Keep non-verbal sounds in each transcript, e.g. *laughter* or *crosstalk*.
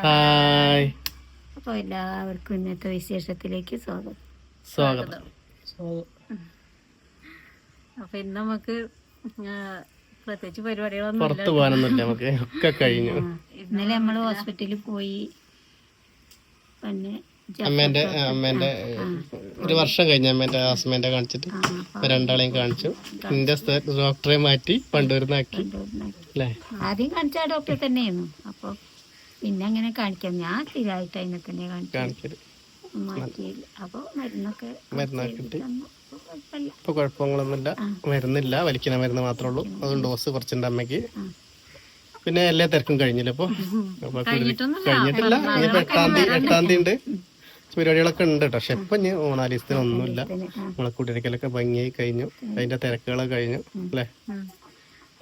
Hi അപ്പോൾ എല്ലാവർക്കും ഇന്നത്തെ വിശേഷത്തിലേക്ക് സ്വാഗതം. സ്വാഗതം. അപ്പോൾ ഇന്ന് നമുക്ക് പ്രത്യേകിച്ച് പരിപാടികളൊന്നും പുറത്ത് പോകാനൊന്നുമില്ല നമുക്ക്. ഒക്കെ കഴിഞ്ഞു. ഇന്നലെ നമ്മൾ ഹോസ്പിറ്റലിൽ പോയി. പിന്നെ അമ്മേന്റെ അമ്മേന്റെ ഒരു വർഷം കഴിഞ്ഞ അമ്മേന്റെ ഹസ്ബൻഡെ കാണിച്ചിട്ട് ഇപ്പൊ രണ്ടാളെയും കാണിച്ചു. എന്റെ ഡോക്ടറെ മാറ്റി പണ്ടുവരുന്നാക്കി അല്ലേ? ആദ്യം കാണിച്ച ഡോക്ടറെ തന്നെയായിരുന്നു. അപ്പോൾ പിന്നെ അങ്ങനെ കാണിക്കാം. ഞാൻ സ്ഥിരമായിട്ട് അതിനെ തന്നെ കാണിക്കാം അപ്പോൾ മരുന്നൊക്കെ മരുന്നൊക്കെ ഇപ്പൊ കുഴപ്പങ്ങളൊന്നുമില്ല. മരുന്നില്ല. വലിക്കുന്ന മരുന്ന് മാത്രമേ ഉള്ളൂ അതുകൊണ്ട് ഡോസ് കുറച്ചുണ്ട് അമ്മയ്ക്ക്. പിന്നെ എല്ലാ തിരക്കും കഴിഞ്ഞില്ല ഇപ്പൊ അപ്പൊ കഴിഞ്ഞിട്ടില്ല. ഇനിയിപ്പോ എട്ടാം തീയതി എട്ടാം തീയതി ഉണ്ട് പരിപാടികളൊക്കെ ഉണ്ട് കേട്ടോ. പക്ഷെ ഇപ്പൊ ഇനി മൂന്നാൽ ദിവസത്തിനൊന്നുമില്ല. നമ്മളെ കുടിയിരിക്കലൊക്കെ ഭംഗിയായി കഴിഞ്ഞു. അതിന്റെ തിരക്കുകളൊക്കെ കഴിഞ്ഞു. അല്ലേ?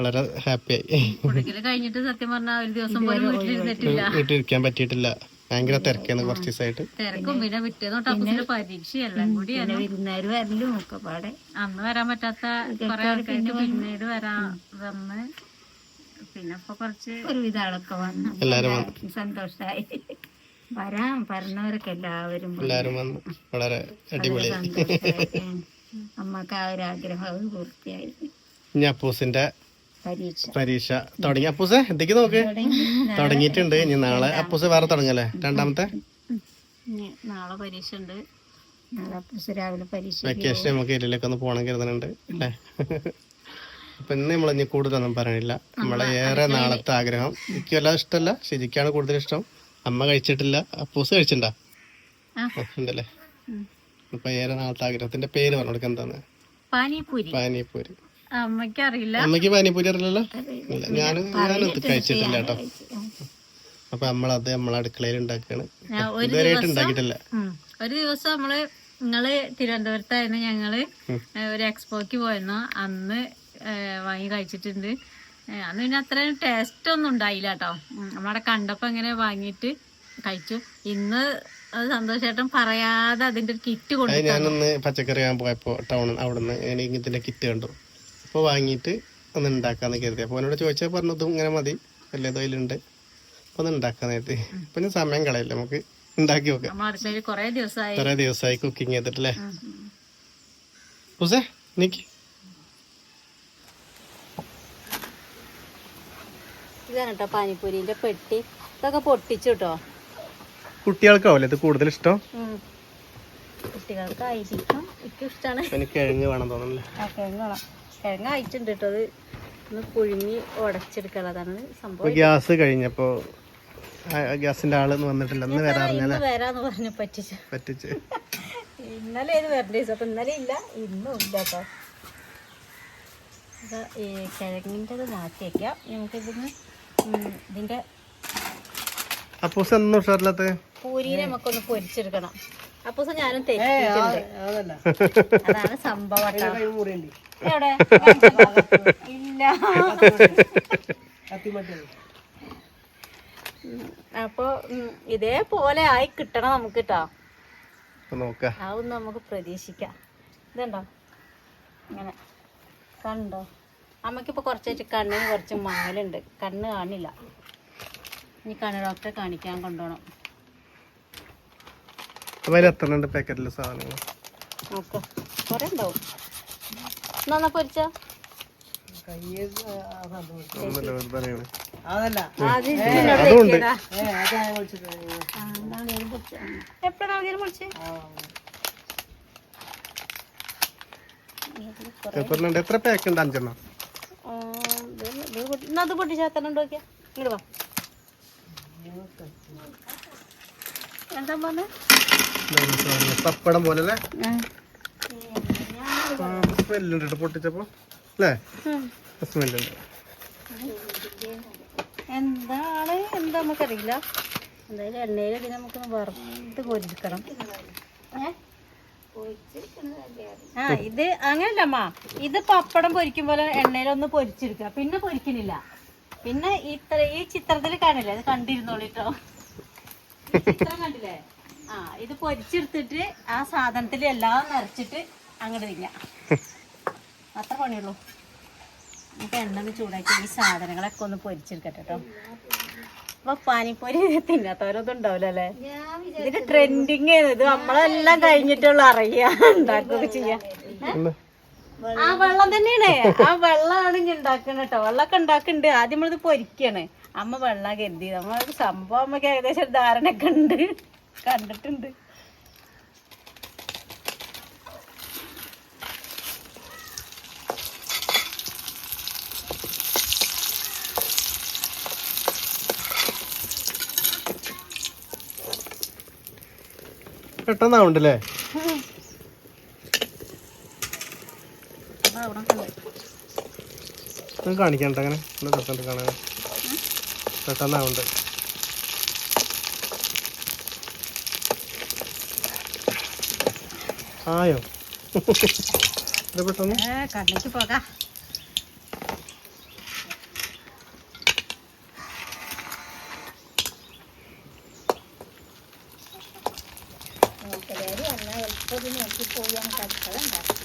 വളരെ ഹാപ്പിയായി കുടിക്കൽ കഴിഞ്ഞിട്ട് സത്യം പറഞ്ഞാൽ ഒരു ദിവസം പോലും വീട്ടിലിരുന്നിട്ടില്ല വീട്ടിലിരിക്കാൻ പറ്റിയിട്ടില്ല. ഭയങ്കര തിരക്കാണ് കുറച്ച് ദിവസമായിട്ട് തിരക്കും. പിന്നെ പിറ്റേന്ന് പരീക്ഷയെല്ലാം കൂടിയാണ്. പിന്നെ വിരുന്നുകാർ വരലും ഒക്കെ പാടെ. അന്ന് വരാൻ പറ്റാത്ത കുറെ ആൾക്കാർക്ക് പിന്നീട് വരാൻ വന്ന്. പിന്നെ ഇപ്പൊ കുറച്ച് ഒരുവിധ ആളൊക്കെ വന്നു എല്ലാരും എല്ലാവർക്കും വരാം. വരാൻ പറഞ്ഞവരൊക്കെ എല്ലാവരും പോയി. എല്ലാരും വന്നു. വളരെ അടിപൊളിയായി. അമ്മയ്ക്ക് ആ ഒരു ആഗ്രഹം അത് പൂർത്തിയായി. ഇനി അപ്പൂസിന്റെ പരീക്ഷ. തുടങ്ങി. അപ്പൂസ എന്തൊക്കെ നോക്ക്? തുടങ്ങിയിട്ടുണ്ട്. ഇനി നാളെ അപ്പൂസ വേറെ തുടങ്ങല്ലേ? രണ്ടാമത്തെ? നാളെ പരീക്ഷ ഉണ്ട് വെക്കേഷൻ നമുക്ക് ഏരിയയിലേക്ക് ഒന്ന് പോകണം കരുതുന്നുണ്ട് അല്ലേ? *laughs* അപ്പൊ ഇന്ന് നമ്മൾ ഇനി കൂടുതലൊന്നും പറയണില്ല. നമ്മളെ ഏറെ നാളത്തെ ആഗ്രഹം. എനിക്ക് വല്ലാതെ ഇഷ്ടമല്ല. ശരിക്കാണ് കൂടുതൽ ഇഷ്ടം. അമ്മ കഴിച്ചിട്ടില്ല. അപ്പൂസ് കഴിച്ചിട്ടുണ്ടാ. ഉണ്ടല്ലേ? അപ്പൊ ഏറെ നാളത്തെ ആഗ്രഹത്തിന്റെ പേര് പറഞ്ഞു കൊടുക്കുക എന്താണ് പാനിപൂരി പാനിപ്പൂരി. അമ്മയ്ക്ക് അറിയില്ല. അമ്മയ്ക്ക് പാനിപ്പൂരി അറിയില്ലല്ലോ ഞാൻ ഞാൻ ഞാനത് കഴിച്ചിട്ടില്ല കേട്ടോ. അപ്പൊ നമ്മളത് നമ്മളെ അടുക്കളയിൽ ഉണ്ടാക്കുകയാണ്. ഒരു ഇതുവരെയായിട്ട് ഉണ്ടാക്കിയിട്ടില്ല. ഒരു ദിവസം നമ്മൾ നിങ്ങൾ തിരുവനന്തപുരത്തായിരുന്നു ഞങ്ങൾ ഒരു എക്സ്പോക്ക് പോയിരുന്നു. അന്ന് വാങ്ങി കഴിച്ചിട്ടുണ്ട്. അന്ന് പിന്നെ അത്രയും ടേസ്റ്റ് ഒന്നും ഉണ്ടായില്ല കേട്ടോ. നമ്മളവിടെ കണ്ടപ്പോ ഇങ്ങനെ വാങ്ങിയിട്ട് കഴിച്ചു. ഇന്ന് അത് സന്തോഷേട്ടൻ പറയാതെ അതിന്റെ ഒരു കിറ്റ് കൊണ്ടു ഞാനൊന്ന് പച്ചക്കറി ഞാൻ പോയപ്പോ ടൗൺ അവിടുന്ന് ഇതിന്റെ കിറ്റ് കണ്ടു. അപ്പോൾ വാങ്ങിയിട്ട് ഒന്ന് ഉണ്ടാക്കാന്ന് കരുതി. അപ്പോൾ എന്നോട് ചോദിച്ചാൽ പറഞ്ഞതും ഇങ്ങനെ മതി. വലിയ തൊഴിലുണ്ട് അപ്പോൾ ഒന്ന് ഉണ്ടാക്കാന്ന് കരുതി. ഇപ്പം ഞാൻ സമയം കളയില്ല നമുക്ക് ഉണ്ടാക്കി നോക്കാം. കുറേ ദിവസമായി കുക്കിംഗ് ചെയ്തിട്ടല്ലേ? ഉസേ നിക്ക് ഇതാണ് കേട്ടോ പാനിപ്പൂരിന്റെ പെട്ടി. ഇതൊക്കെ പൊട്ടിച്ചു കേട്ടോ കുട്ടികൾക്കാവല്ലേ ഇത് കൂടുതൽ ഇഷ്ടം? കുട്ടികൾക്കായിരിക്കും. എനിക്ക് ഇഷ്ടമാണ് എനിക്ക് കിഴങ്ങ് വേണം തോന്നുന്നല്ലേ ആ കിഴങ്ങ് വേണം. കിഴങ്ങ് അയച്ചിട്ടുണ്ട് കേട്ടോ അത് ഒന്ന് പുഴുങ്ങി ഉടച്ചെടുക്കാനുള്ളതാണ്. സംഭവം ഗ്യാസ് കഴിഞ്ഞപ്പോ ഗ്യാസിന്റെ ആൾ വന്നിട്ടില്ല. ഇന്ന് വരാറിഞ്ഞല്ലേ വരാന്ന് പറഞ്ഞു പറ്റിച്ചു. പറ്റിച്ചു. ഇന്നലെ ഇത് വരണ്ടേ അപ്പൊ ഇന്നലെ ഇല്ല ഇന്നും ഇല്ല കേട്ടോ ഈ കിഴങ്ങിന്റെത് മാറ്റി വയ്ക്കാം ഒന്നും ഉഷാറില്ലാത്ത പൂരിനെ നമുക്കൊന്ന് പൊരിച്ചെടുക്കണം. അപ്പൊ ഞാനും തെറ്റിയിട്ടുണ്ട് അതാണ് സംഭവം. എവിടെ? ഇല്ല. അപ്പൊ ഇതേപോലെ ആയി കിട്ടണം നമുക്ക് കേട്ടോ അതൊന്നും നമുക്ക് പ്രതീക്ഷിക്കാം. ഇതുണ്ടോ? ഇങ്ങനെ. കണ്ടോ? അമ്മക്കിപ്പോ കുറച്ചായിട്ട് കണ്ണിന് കുറച്ച് മങ്ങലുണ്ട്. കണ്ണ് കാണില്ല. ഇനി കണ്ണ് ഡോക്ടറെ കാണിക്കാൻ കൊണ്ടുപോകണം അപ്പൊ അതിൽ എത്ര ഉണ്ട് പാക്കറ്റിലെ സാധനങ്ങൾ പൊരിച്ചേ? പേപ്പറിനുണ്ട് എത്ര പാക്ക് ഉണ്ട്? അഞ്ചെണ്ണം. എന്നാ അത് പൊട്ടിച്ചാ തന്നെ നോക്കിയാ ഇങ്ങോട്ട് വാ എന്താ പറഞ്ഞേ ഇതാണ് സാധനം. പപ്പടം പോലെ അല്ലേ സ്മെല്ലുണ്ട് പൊട്ടിച്ചപ്പോ. അല്ലേ? സ്മെല്ലുണ്ട്. എന്താണ്? എന്താ നമുക്കറിയില്ല. എന്തായാലും എണ്ണയിൽ ഇതിനെ നമുക്കൊന്ന് വറുത്ത് പൊരിക്കണം? ആ ഇത് അങ്ങനല്ല അമ്മ. ഇത് പപ്പടം പൊരിക്കും പോലെ എണ്ണയിലൊന്ന് പൊരിച്ചെടുക്കുക. പിന്നെ പൊരിക്കണില്ല പിന്നെ ഇത്ര ഈ ചിത്രത്തിൽ കാണില്ല? അത് കണ്ടിരുന്നോളിട്ടോ. ഈ ചിത്രം കണ്ടില്ലേ? ആ ഇത് പൊരിച്ചെടുത്തിട്ട് ആ സാധനത്തിൽ എല്ലാം നിറച്ചിട്ട് അങ്ങോട്ട് തിന്നാം. അത്ര പണിയുള്ളൂ. നമുക്ക് എണ്ണ ചൂടാക്കി ഈ സാധനങ്ങളൊക്കെ ഒന്ന് പൊരിച്ചെടുക്കട്ടെ കേട്ടോ അപ്പൊ പാനിപ്പൊരി തിന്നാത്തവരൊന്നും ഉണ്ടാവില്ല അല്ലേ? ഇതിന് ട്രെൻഡിങ് ഇത് നമ്മളെല്ലാം കഴിഞ്ഞിട്ടുള്ള അറിയാ. ഉണ്ടാക്കുക ചെയ്യാ? ആ വെള്ളം തന്നെയാണ്. ആ വെള്ളമാണ് ഇനി ഉണ്ടാക്കണ കേട്ടോ വെള്ളമൊക്കെ ഉണ്ടാക്കുന്നുണ്ട് ആദ്യം നമ്മളിത് പൊരിക്കാണ്. അമ്മ വെള്ളം കരുതി നമ്മളൊരു സംഭവം അമ്മയ്ക്ക് ഏകദേശം ഒരു ധാരണയൊക്കെ ഉണ്ട്. കണ്ടിട്ടുണ്ട്. പെട്ടെന്നാവുണ്ടല്ലേ? അത് കാണിക്കണ്ട അങ്ങനെ. നല്ല രസമുണ്ട് കാണാൻ. പെട്ടെന്നാവുണ്ട് ആയോ? പെട്ടെന്ന്? കണ്ണിക്ക് പോകാം. കാണാൻ ഉണ്ടൊക്കെ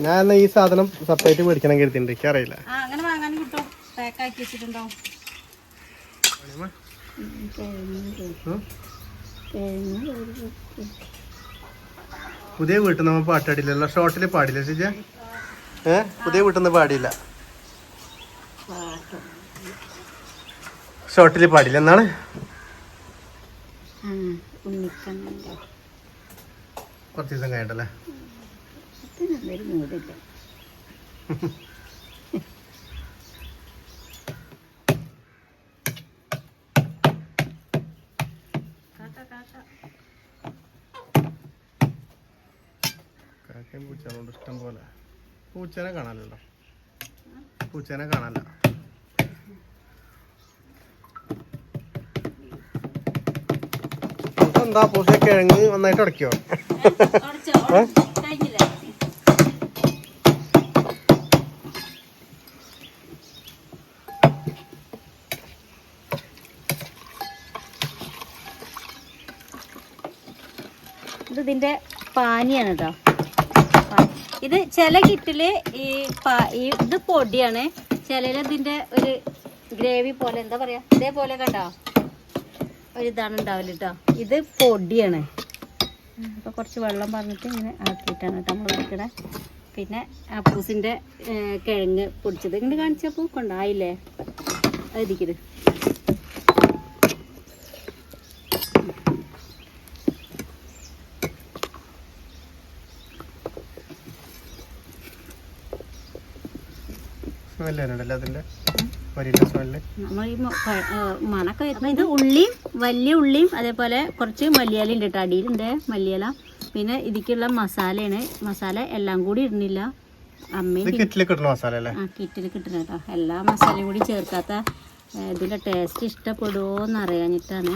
ഞാൻ എന്നാ ഈ സാധനം സെപ്പറേറ്റ് മേടിക്കണം കരുതിണ്ട് എനിക്ക് അറിയില്ല ആ അങ്ങനെ വാങ്ങാനും കിട്ടും. പാക്കാക്കി വെച്ചിട്ടുണ്ടാവും പുതിയ വീട്ടിൽ നമ്മൾ പാട്ടാടില്ലല്ലോ. ഷോർട്ടിൽ പാടില്ല ചേച്ചി ഏ? പുതിയ വീട്ടിൽ നിന്ന് പാടിയില്ല. ഷോർട്ടിൽ പാടില്ല എന്നാണ്? ഉണ്ണിക്കണ്ണന്റെ. കുറച്ച് ദിവസം മൂടില്ല കാക്കയും പൂച്ചകളുണ്ട് ഇഷ്ടം പോലെ. പൂച്ചനെ കാണാനല്ലോ പൂച്ചനെ കാണാനല്ല. എന്താ പൂച്ച കിഴങ്ങ് നന്നായിട്ട് അടക്കിയോ ഇത് ഇതിന്റെ പാനിയാണ് കേട്ടോ ഇത് ചില കിറ്റിൽ ഈ ഇത് പൊടിയാണ്. ചിലതിന്റെ ഒരു ഗ്രേവി പോലെ എന്താ പറയാ ഇതേപോലെ കണ്ടോ? ഒരു ഇതാണ് ഉണ്ടാവില്ല കേട്ടോ ഇത് പൊടിയാണ്. അപ്പൊ കുറച്ച് വെള്ളം പറഞ്ഞിട്ട് ഇങ്ങനെ ആക്കിയിട്ടാണ് കേട്ടോ നമ്മൾ എടുക്കണേ പിന്നെ അപ്പൂസിന്റെ കിഴങ്ങ് പൊടിച്ചത്. ഇങ്ങനെ കാണിച്ചപ്പോ കൊണ്ടായില്ലേ അത് ഇരിക്കരുത് സ്മെല്ല് അതിന്റെ നമ്മൾ ഈ മണക്ക ഇത് ഉള്ളിയും വലിയ ഉള്ളിയും അതേപോലെ കുറച്ച് മല്ലിയില ഉണ്ട് കേട്ടോ അടിയിലുണ്ട് മല്ലിയല. പിന്നെ ഇതിക്കുള്ള മസാലയാണ്. മസാല എല്ലാം കൂടി ഇടുന്നില്ല. അമ്മയും കിറ്റിൽ കിട്ടുന്ന മസാല അല്ലേ? ആ കിറ്റിൽ കിട്ടുന്ന കേട്ടോ. എല്ലാ മസാലയും കൂടി ചേർക്കാത്ത ഇതിന്റെ ടേസ്റ്റ് ഇഷ്ടപ്പെടുമോ എന്ന് അറിയാഞ്ഞിട്ടാണ്.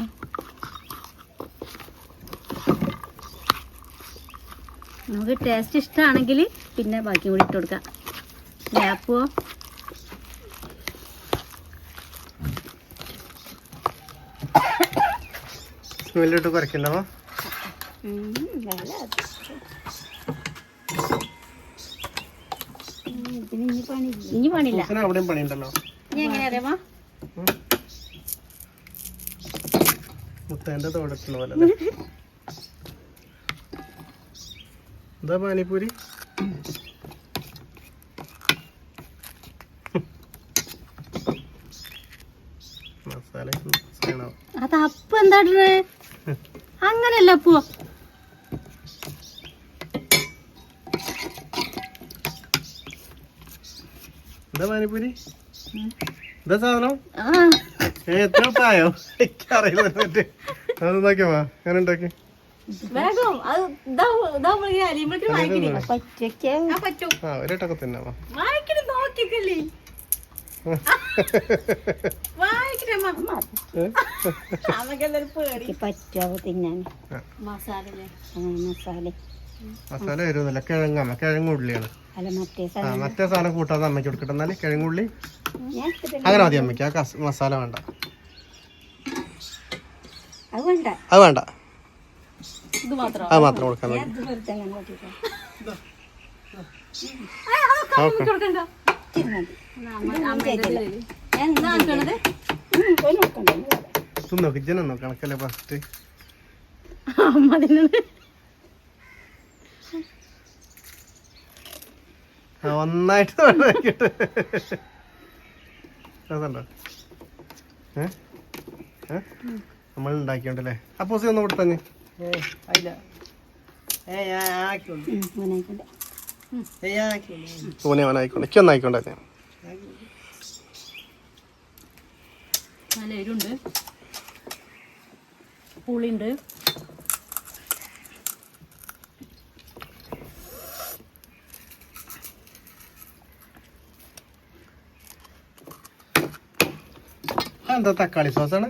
നമുക്ക് ടേസ്റ്റ് ഇഷ്ടമാണെങ്കിൽ പിന്നെ ബാക്കി കൂടി ഇട്ട് കൊടുക്കാം. ലാപ്പോ സ്മെല്ലിട്ട് കുറയ്ക്കണ്ടോ ഇനി പൂച്ചന് അവിടെയും പണിയുണ്ടല്ലോ. ഇനി എങ്ങനെ അറിയാമോ? മുത്തേന്റെ തോടത്തുള്ള പോലെ? എന്താ പാനിപ്പൂരി? മസാല അപ്പ എന്താ ഇടണേ അങ്ങനല്ല അപ്പോ എന്താ പാനിപ്പൂരി എന്താ സാധനം? എത്ര അത് ഉണ്ടാക്കി? ഒരേട്ടൊക്കെ തന്നെ വായിക്കണേ നോക്കിക്കല്ലേ. മസാല വരുന്നില്ല കിഴങ്ങാമ കിഴങ്ങുള്ളിയാണ് അല്ല മറ്റേ സാധനം. കൂട്ടാതെ അമ്മയ്ക്ക് കൊടുക്കട്ടെ. എന്നാൽ കിഴങ്ങുള്ളി. അങ്ങനെ മതി അമ്മയ്ക്ക്. ആ മസാല വേണ്ട. അത് വേണ്ട. അത് മാത്രം. കൊടുക്കാൻ മതി. ഓക്കെ. നോക്കി ജനം കണക്കല്ലേ ഫസ്റ്റ് ഒന്നായിട്ട് അതുണ്ടോ നമ്മൾ ഉണ്ടാക്കിയോണ്ടല്ലേ? അപ്പോസി ഒന്ന് കൊടുത്തഞ്ഞ് ഏ ആയിക്കോട്ടെ. തോനെ അവൻ ആയിക്കോട്ടെ എനിക്ക് ഒന്ന് ആയിക്കോട്ടെ ഞാൻ നല്ല എരുണ്ട് പുളിയുണ്ട് എന്താ തക്കാളി സോസാണ്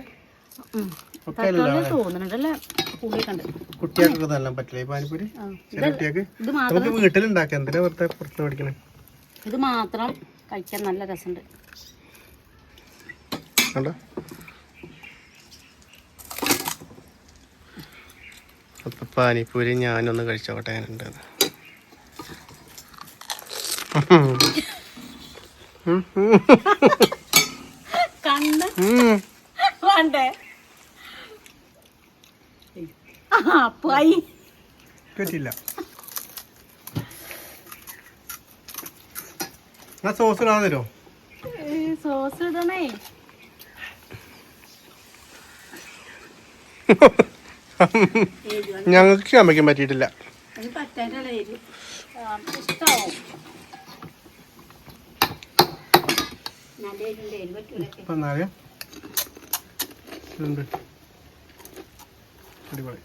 തോന്നുന്നുണ്ടല്ലേ പുളിയൊക്കെ ഉണ്ട് കുട്ടികൾക്ക് നല്ല പറ്റില്ല ഈ പാനിപ്പൂരി. കുട്ടികൾക്ക് ഇത് മാത്രം നമുക്ക് വീട്ടിലുണ്ടാക്കാം എന്തിനാ വെറുതെ പുറത്ത് പഠിക്കണേ ഇത് മാത്രം കഴിക്കാൻ നല്ല രസമുണ്ട്. കണ്ടോ? അപ്പൊ പാനിപ്പൂരി ഞാനൊന്ന് കഴിച്ചോട്ടെ ഞാനുണ്ട് കണ്ണ് വേണ്ടേ? അപ്പായി. പറ്റില്ല സോസ് തരുമോ സോസ് ഇടണേ. ഞങ്ങൾക്ക് അമ്മയ്ക്കും പറ്റിയിട്ടില്ല. അത് പറ്റാനുള്ള എരി. ഇഷ്ടാവും നല്ല എരിയുണ്ട്, എരി പറ്റൂല. ഇപ്പൊ എന്നാൽ ഇതുണ്ട് അടിപൊളി.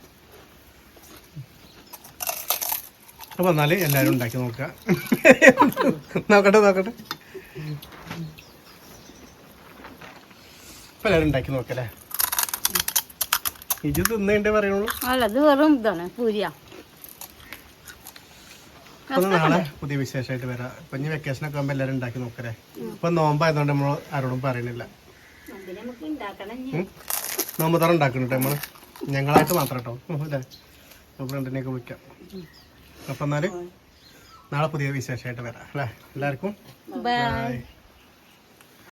അപ്പൊ എന്നാൽ എല്ലാരും ഉണ്ടാക്കി നോക്കുക. നോക്കട്ടെ നോക്കട്ടെ. ഇപ്പൊ എല്ലാരും ഉണ്ടാക്കി നോക്കല്ലേ? ഇത് തിന്നേണ്ടേ പറയുള്ളൂ? അല്ല ഇത് വെറും ഇതാണ് പൂരിയാ. അപ്പൊ നാളെ പുതിയ വിശേഷമായിട്ട് വരാം. ഇപ്പൊ ഇനി വെക്കേഷൻ ഒക്കെ ആകുമ്പോ എല്ലാരും ഉണ്ടാക്കി നോക്കലേ ഇപ്പൊ നോമ്പായതുകൊണ്ട് നമ്മൾ ആരോടും പറയണില്ല. നോമ്പ് തറ ഉണ്ടാക്കുന്നുണ്ട് നമ്മൾ. ഞങ്ങളായിട്ട് മാത്രം കേട്ടോ അല്ലേ ഫ്രണ്ടിനെയൊക്കെ വിളിക്കാം. അപ്പൊ എന്നാൽ നാളെ പുതിയ വിശേഷമായിട്ട് വരാം. അല്ലേ? എല്ലാവർക്കും? ബൈ